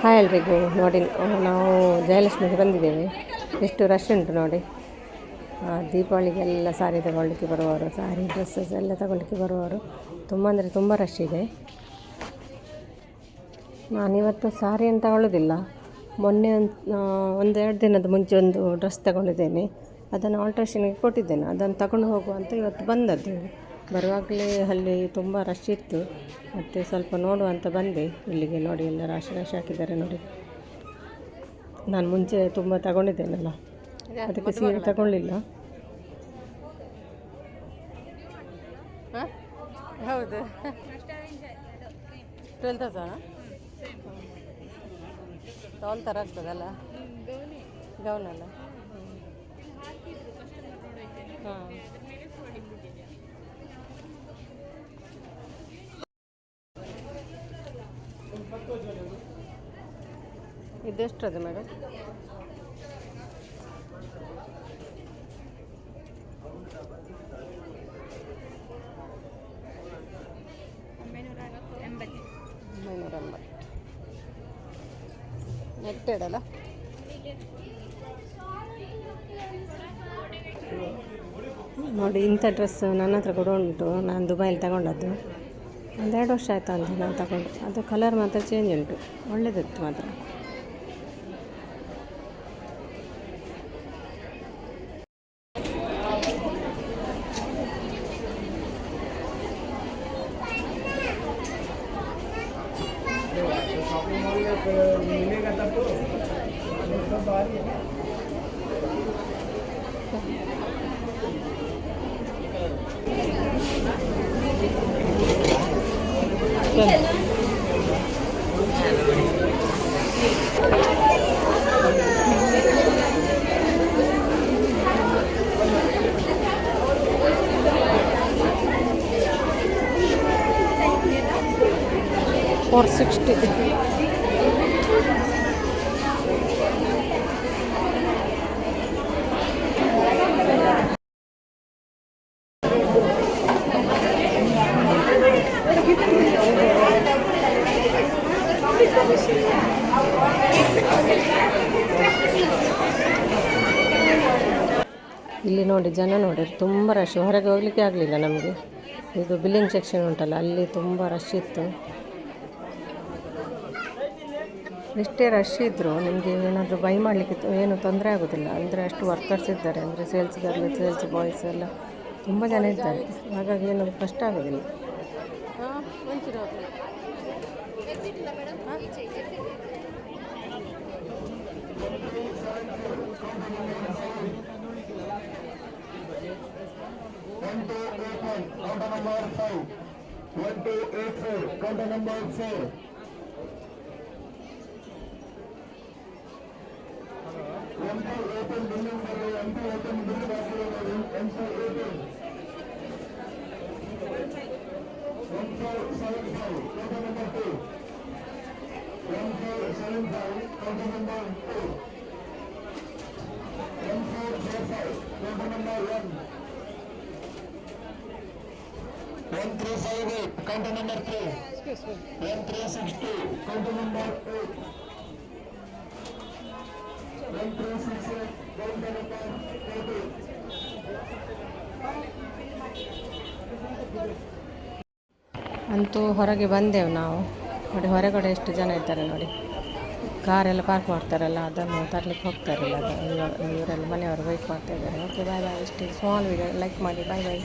Hi ಎಲ್ರಿಗೂ. ನೋಡಿ, ನಾವು ಜಯಲಕ್ಷ್ಮಿಗೆ ಬಂದಿದ್ದೇವೆ. ಎಷ್ಟು ರಶ್ ಉಂಟು ನೋಡಿ. ದೀಪಾವಳಿಗೆಲ್ಲ ಸಾರಿ ತಗೊಳ್ಳಿಕ್ಕೆ ಬರುವವರು ಸಾರಿ ಡ್ರೆಸ್ಸಸ್ ಎಲ್ಲ ತಗೊಳ್ಳಿಕ್ಕೆ ಬರುವವರು. ತುಂಬ ಅಂದರೆ ತುಂಬ ರಶ್ ಇದೆ. ನಾನಿವತ್ತು ಸಾರಿಯನ್ನು ತಗೊಳ್ಳೋದಿಲ್ಲ ಮೊನ್ನೆ ಒಂದು ಒಂದೆರಡು ದಿನದ ಮುಂಚೆ ಒಂದು ಡ್ರೆಸ್ ತಗೊಂಡಿದ್ದೇನೆ. ಅದನ್ನು ಆಲ್ಟ್ರೇಷನ್ಗೆ ಕೊಟ್ಟಿದ್ದೇನೆ. ಅದನ್ನು ತಗೊಂಡು ಹೋಗುವ ಅಂತ ಇವತ್ತು ಬಂದದ್ದು ಬರುವಾಗಲೇ ಅಲ್ಲಿ ತುಂಬ ರಶ್ ಇತ್ತು. ಮತ್ತು ಸ್ವಲ್ಪ ನೋಡುವ ಅಂತ ಬಂದೆ. ಇಲ್ಲಿಗೆ ನೋಡಿ ಎಲ್ಲ ರಾಶಿ ರಾಶಿ ಹಾಕಿದ್ದಾರೆ ನೋಡಿ. ನಾನು ಮುಂಚೆ ತುಂಬ ತಗೊಂಡಿದ್ದೇನಲ್ಲ ಅದಕ್ಕೆ ಸೀರೆ ತಗೊಳ್ಳಿಲ್ಲ ಹೌದು. ಟ್ವೆಲ್ ತೌಸಂಡ್ ಡಾಲ್ ಥರ ಆಗ್ತದಲ್ಲ? ಗೌನ್ ಅಲ್ಲ ಹಾಂ. ಇದೆಷ್ಟದು ಮೇಡಮ್? ನೋಡಿ ಇಂಥ ಡ್ರೆಸ್ ನನ್ನ ಹತ್ರ ಕೂಡ ಉಂಟು ನಾನು ದುಬೈಲಿ ತಗೊಂಡದ್ದು. ಒಂದೆರಡು ವರ್ಷ ಆಯ್ತು ಅಂತ ನಾನು ತಗೊಂಡು. ಅದು ಕಲರ್ ಮಾತ್ರ ಚೇಂಜ್ ಉಂಟು. ಒಳ್ಳೆದಿತ್ತು ಮಾತ್ರ. güzel. Or 60. ಇಲ್ಲಿ ನೋಡಿ ಜನ ನೋಡಿ ತುಂಬ ರಶ್ ಹೊರಗೆ ಹೋಗ್ಲಿಕ್ಕೆ ಆಗಲಿಲ್ಲ ನಮಗೆ. ಇದು ಬಿಲ್ಲಿಂಗ್ ಸೆಕ್ಷನ್ ಉಂಟಲ್ಲ, ಅಲ್ಲಿ ತುಂಬ ರಶ್ ಇತ್ತು. ಎಷ್ಟೇ ರಶ್ ಇದ್ದರೂ ನಿಮಗೆ ಏನಾದರೂ ಬೈ ಮಾಡಲಿಕ್ಕೆ ಏನು ತೊಂದರೆ ಆಗೋದಿಲ್ಲ. ಅಂದರೆ ಅಷ್ಟು ವರ್ಕರ್ಸ್ ಇದ್ದಾರೆ, ಅಂದರೆ ಸೇಲ್ಸ್ ಗರ್ಲ್ ಸೇಲ್ಸ್ ಬಾಯ್ಸ್ ಎಲ್ಲ ತುಂಬ ಜನ ಇದ್ದಾರೆ. ಹಾಗಾಗಿ ಏನಾದರೂ ಕಷ್ಟ ಆಗೋದಿಲ್ಲ. One two eight one, counter number five. One two eight four, counter number four. One two eighteen, billing number one two eighteen, billing number one two eighteen. One four seven five, counter number two. One four counter number two. One four four five, counter number one. One three five eight, counter number three. One three six two, counter number eight. One three six eight, counter number thirty. ಅಂತೂ ಹೊರಗೆ ಬಂದೆವು ನಾವು ನೋಡಿ ಹೊರಗಡೆ ಎಷ್ಟು ಜನ ಇದ್ದಾರೆ ನೋಡಿ ಕಾರೆಲ್ಲ ಪಾರ್ಕ್ ಮಾಡ್ತಾರಲ್ಲ, ಅದನ್ನು ತರಲಿಕ್ಕೆ ಹೋಗ್ತಾರಲ್ಲ ಅದು. ಇವ- ಇವರೆಲ್ಲ ಮನೆಯವರು ವೆಯ್ಟ್ ಮಾಡ್ತಾ ಇದ್ದಾರೆ. ಓಕೆ ಬಾಯ್ ಬಾಯ್ ಇಷ್ಟು ಸ್ಮಾಲ್ ವೀಡಿಯೋ ಲೈಕ್ ಮಾಡಿ. ಬಾಯ್ ಬಾಯ್